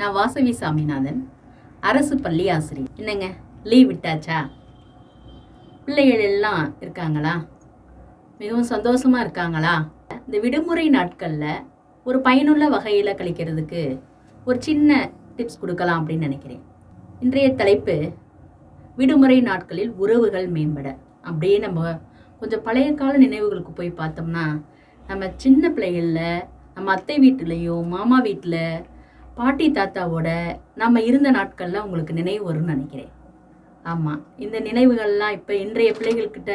நான் வாசவி சாமிநாதன் அரசு பள்ளி ஆசிரியர். என்னங்க லீவ் விட்டாச்சா? பிள்ளைகள் எல்லாம் இருக்காங்களா? மிகவும் சந்தோஷமாக இருக்காங்களா? இந்த விடுமுறை நாட்களில் ஒரு பயனுள்ள வகையில் கழிக்கிறதுக்கு ஒரு சின்ன டிப்ஸ் கொடுக்கலாம் அப்படின்னு நினைக்கிறேன். இன்றைய தலைப்பு விடுமுறை நாட்களில் உறவுகள் மேம்பட. அப்படியே நம்ம கொஞ்சம் பழைய கால நினைவுகளுக்கு போய் பார்த்தோம்னா நம்ம சின்ன பிள்ளைகளில் நம்ம அத்தை வீட்டிலையோ மாமா வீட்டில் பாட்டி தாத்தாவோட நம்ம இருந்த நாட்களில் உங்களுக்கு நினைவு வரும்னு நினைக்கிறேன். ஆமாம் இந்த நினைவுகள்லாம் இப்போ இன்றைய பிள்ளைகள்கிட்ட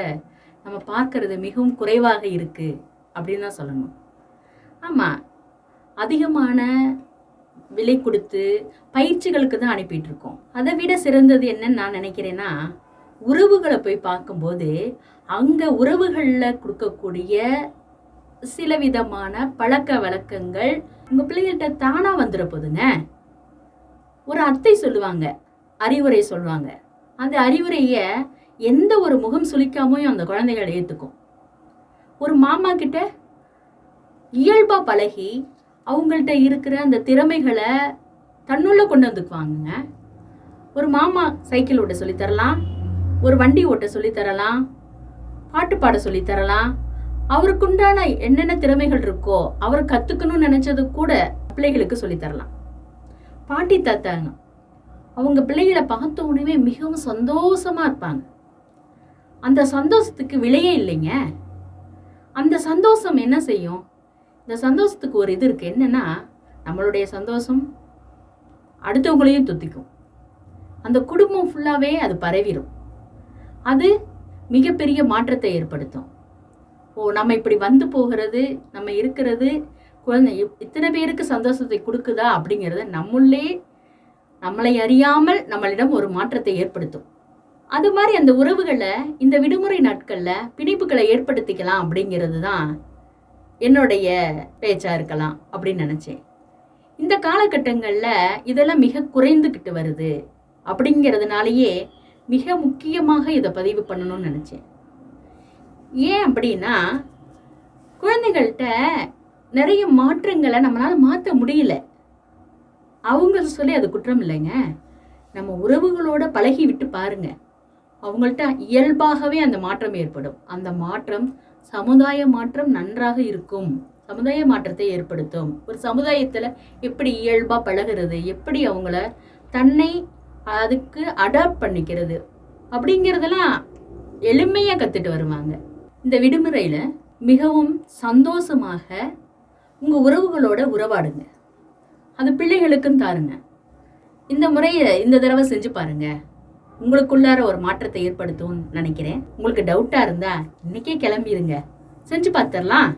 நம்ம பார்க்கறது மிகவும் குறைவாக இருக்குது அப்படின்னு தான் சொல்லணும். ஆமாம் அதிகமான விலை கொடுத்து பயிற்சிகளுக்கு தான் அனுப்பிட்டு இருக்கோம் அதை விட சிறந்தது என்னன்னு நான் நினைக்கிறேன்னா உறவுகளை போய் பார்க்கும்போது அங்கே உறவுகளில் கொடுக்கக்கூடிய சில விதமான பழக்க வழக்கங்கள் உங்கள் பிள்ளைகள்கிட்ட தானாக வந்துட போதுங்க. ஒரு அத்தை சொல்லுவாங்க அறிவுரை சொல்லுவாங்க. அந்த அறிவுரையை எந்த ஒரு முகம் சுளிக்காமையும் அந்த குழந்தைகள் ஏற்றுக்கும் ஒரு மாமா கிட்ட இயல்பா பழகி அவங்கள்ட்ட இருக்கிற அந்த திறமைகளை தன்னுள்ள கொண்டு வந்துக்குவாங்கங்க ஒரு மாமா சைக்கிள் ஓட்ட சொல்லித் தரலாம் ஒரு வண்டி ஓட்ட சொல்லித் தரலாம் பாட்டு பாட சொல்லித் தரலாம் அவருக்குண்டான என்னென்ன திறமைகள் இருக்கோ அவர் கற்றுக்கணும்னு நினச்சது கூட பிள்ளைகளுக்கு சொல்லித் தரலாம். பாட்டி தாத்தாங்க அவங்க பிள்ளைகளை பார்த்த உடனே மிகவும் சந்தோஷமா இருப்பாங்க. அந்த சந்தோஷத்துக்கு விலையே இல்லைங்க. அந்த சந்தோஷம் என்ன செய்யும்? இந்த சந்தோஷத்துக்கு ஒரு இது இருக்குது என்னென்னா நம்மளுடைய சந்தோஷம் அடுத்தவங்களையும் துத்திக்கும். அந்த குடும்பம் ஃபுல்லாகவே அது பரவிடும் அது மிகப்பெரிய மாற்றத்தை ஏற்படுத்தும். ஓ நம்ம இப்படி வந்து போகிறது நம்ம இருக்கிறது குழந்தை இத்தனை பேருக்கு சந்தோஷத்தை கொடுக்குதா அப்படிங்கிறத நம்மளே நம்மளை அறியாமல் நம்மளிடம் ஒரு மாற்றத்தை ஏற்படுத்தும். அது மாதிரி அந்த உறவுகளை இந்த விடுமுறை நாட்களில் பிணைப்புகளை ஏற்படுத்திக்கலாம் அப்படிங்கிறது தான் என்னுடைய பேச்சாக இருக்கலாம் அப்படின்னு நினச்சேன். இந்த காலகட்டங்களில் இதெல்லாம் மிக குறைந்துக்கிட்டு வருது அப்படிங்கிறதுனாலயே மிக முக்கியமாக இதை பதிவு பண்ணணும்னு நினச்சேன். ஏன் அப்படின்னா குழந்தைகள்கிட்ட நிறைய மாற்றங்களை நம்மளால் மாற்ற முடியல. அவங்க சொல்லி அது குற்றம் இல்லைங்க. நம்ம உறவுகளோட பழகி விட்டு பாருங்க. அவங்கள்ட்ட இயல்பாகவே அந்த மாற்றம் ஏற்படும். அந்த மாற்றம் சமுதாய மாற்றம் நன்றாக இருக்கும். சமுதாய மாற்றத்தை ஏற்படுத்தும். ஒரு சமுதாயத்தில் எப்படி இயல்பாக பழகுறது எப்படி அவங்கள தன்னை அதுக்கு அடாப்ட் பண்ணிக்கிறது அப்படிங்கிறதெல்லாம் எளிமையாக கற்றுட்டு வருவாங்க. இந்த விடுமுறையில் மிகவும் சந்தோஷமாக உங்கள் உறவுகளோட உறவாடுங்க. அது பிள்ளைகளுக்கும் தாருங்க. இந்த முறையை இந்த தடவை செஞ்சு பாருங்க. உங்களுக்குள்ளார ஒரு மாற்றத்தை ஏற்படுத்தும்னு நினைக்கிறேன். உங்களுக்கு டவுட்டாக இருந்தால் இன்றைக்கே கிளம்பிடுங்க செஞ்சு பார்த்துடலாம்